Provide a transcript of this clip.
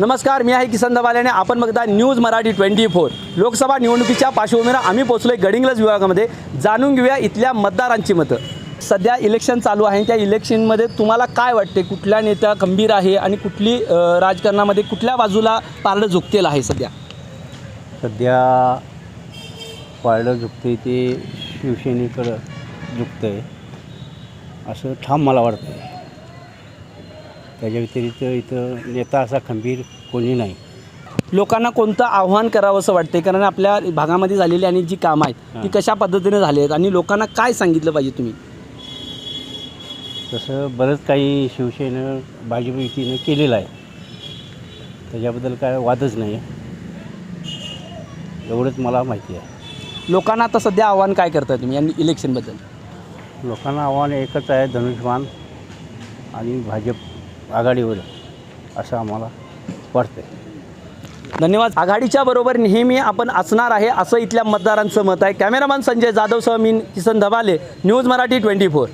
नमस्कार मी आहे किसन दवाल्याने आपण बघता news Marathi twenty four. Lok Sabha निवडणुकीच्या पार्श्वभूमीवर आम्ही पोहोचलोय गडिंग्लज विभागामध्ये. जाणून घेऊया इथल्या मतदारांची मतं. सध्या इलेक्शन चालू आहे त्या इलेक्शनमध्ये तुम्हाला काय वाटते कुठल्या नेत्या खंबीर आहे आणि कुठली राजकारणामध्ये कुठल्या बाजूला पारडं झुकतेल आहे सध्या? सध्या पारडं झुकते ते शिवसेनेकडं झुकतं आहे असं ठाम मला वाटतं आहे त्याच्या व्यतिरिक्त इथं नेता असा खंबीर कोणी नाही. लोकांना कोणतं आव्हान करावं असं वाटते कारण आपल्या भागामध्ये झालेली आणि जी कामं आहेत ती कशा पद्धतीने झाली आहेत आणि लोकांना काय सांगितलं पाहिजे तुम्ही? तसं बरंच काही शिवसेनेनं भाजप युतीनं केलेलं आहे. त्याच्याबद्दल काय वादच नाही आहे. एवढंच मला माहिती आहे. लोकांना आता सध्या आव्हान काय करताय तुम्ही आणि इलेक्शनबद्दल लोकांना आव्हान एकच आहे धनुष्यबाण आणि भाजप. आघाडीवर असं आम्हाला वाटतं धन्यवाद. आघाडीच्या बरोबर नेहमी आपण असणार आहे असं इथल्या मतदारांचं मत आहे. कॅमेरामॅन संजय जाधवसह मी Kisan Dhabale news Marathi twenty four.